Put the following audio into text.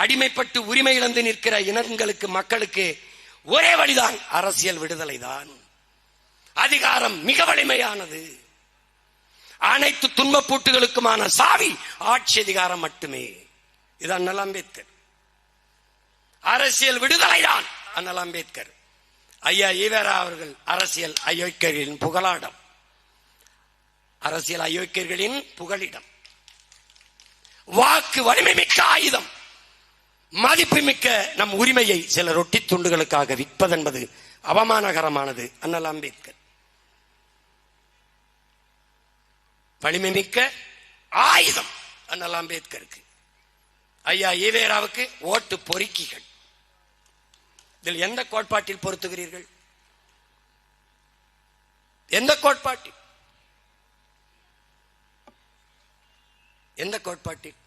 அடிமைப்பட்டு உரிமை இழந்து நிற்கிற இனங்களுக்கு மக்களுக்கு ஒரே வழிதான் அரசியல் விடுதலை தான் அதிகாரம் மிக வலிமையானது. அனைத்து துன்பப்பூட்டுகளுக்குமான சாவி ஆட்சி அதிகாரம் மட்டுமே. இது அண்ணல் அம்பேத்கர். அரசியல் விடுதலை தான் அண்ணல் அம்பேத்கர். ஐயா ஈவேரா அவர்கள் அரசியல் அயோக்கியர்களின் புகழாடம். அரசியல் அயோக்கியர்களின் புகழிடம். வாக்கு வலிமை மிக்க ஆயுதம். மதிப்புமிக்க நம் உரிமையை சில ரொட்டி துண்டுகளுக்காக விற்பதென்பது அவமானகரமானது. அண்ணல் அம்பேத்கர். வலிமைமிக்க ஆயுதம் அண்ணல் அம்பேத்கருக்கு. ஐயா ஈவேராவுக்கு ஓட்டு பொறுக்கிகள். இதில் எந்த கோட்பாட்டில் பொருத்துகிறீர்கள்? எந்த கோட்பாட்டில்? எந்த கோட்பாட்டில்?